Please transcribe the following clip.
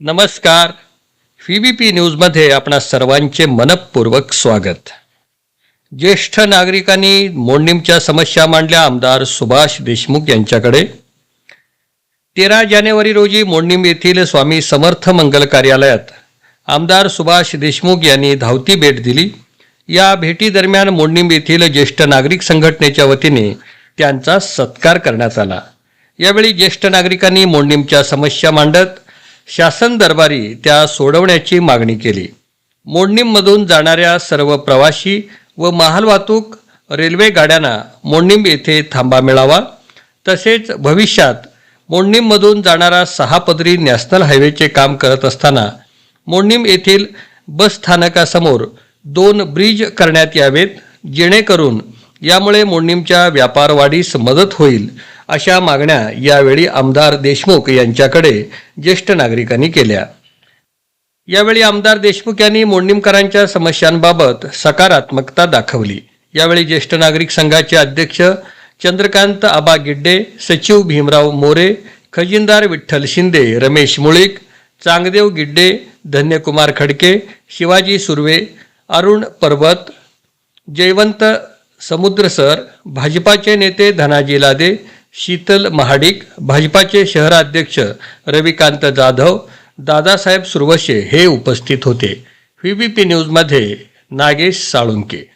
नमस्कार. व्ही बी पी न्यूजमध्ये आपणा सर्वांचे मनपूर्वक स्वागत. ज्येष्ठ नागरिकांनी मोडणीमच्या समस्या मांडल्या आमदार सुभाष देशमुख यांच्याकडे. तेरा जानेवारी रोजी मोडणीम येथील स्वामी समर्थ मंगल कार्यालयात आमदार सुभाष देशमुख यांनी धावती भेट दिली. या भेटीदरम्यान मोडणीम येथील ज्येष्ठ नागरिक संघटनेच्या वतीने त्यांचा सत्कार करण्यात आला. यावेळी ज्येष्ठ नागरिकांनी मोडणीमच्या समस्या मांडत शासन दरबारी त्या सोडवण्याची मागणी केली. मोडणीममधून जाणाऱ्या सर्व प्रवासी व महाल वाहतूक रेल्वे गाड्यांना मोडणीम येथे थांबा मिळावा. तसेच भविष्यात मोडणीममधून जाणारा सहा पदरी नॅशनल हायवेचे काम करत असताना मोडणीम येथील बस स्थानकासमोर दोन ब्रिज करण्यात यावेत जेणेकरून यामुळे मोडणीमच्या व्यापार वाढीस मदत होईल अशा मागण्या यावेळी आमदार देशमुख यांच्याकडे ज्येष्ठ नागरिकांनी केल्या. यावेळी आमदार देशमुख यांनी मोडणीमकरांच्या समस्यांबाबत सकारात्मकता दाखवली. यावेळी ज्येष्ठ नागरिक संघाचे अध्यक्ष चंद्रकांत आबा गिड्डे सचिव भीमराव मोरे खजिनदार विठ्ठल शिंदे रमेश मुळीक चांगदेव गिड्डे धन्यकुमार खडके शिवाजी सुर्वे अरुण पर्वत जयवंत समुद्रसर भाजपाचे नेते धनाजी लादे शीतल महाडिक भाजपाचे शहराध्यक्ष रविकांत जाधव दादासाहेब सुरवशे हे उपस्थित होते. व्ही बी पी न्यूजमध्ये नागेश साळुंके.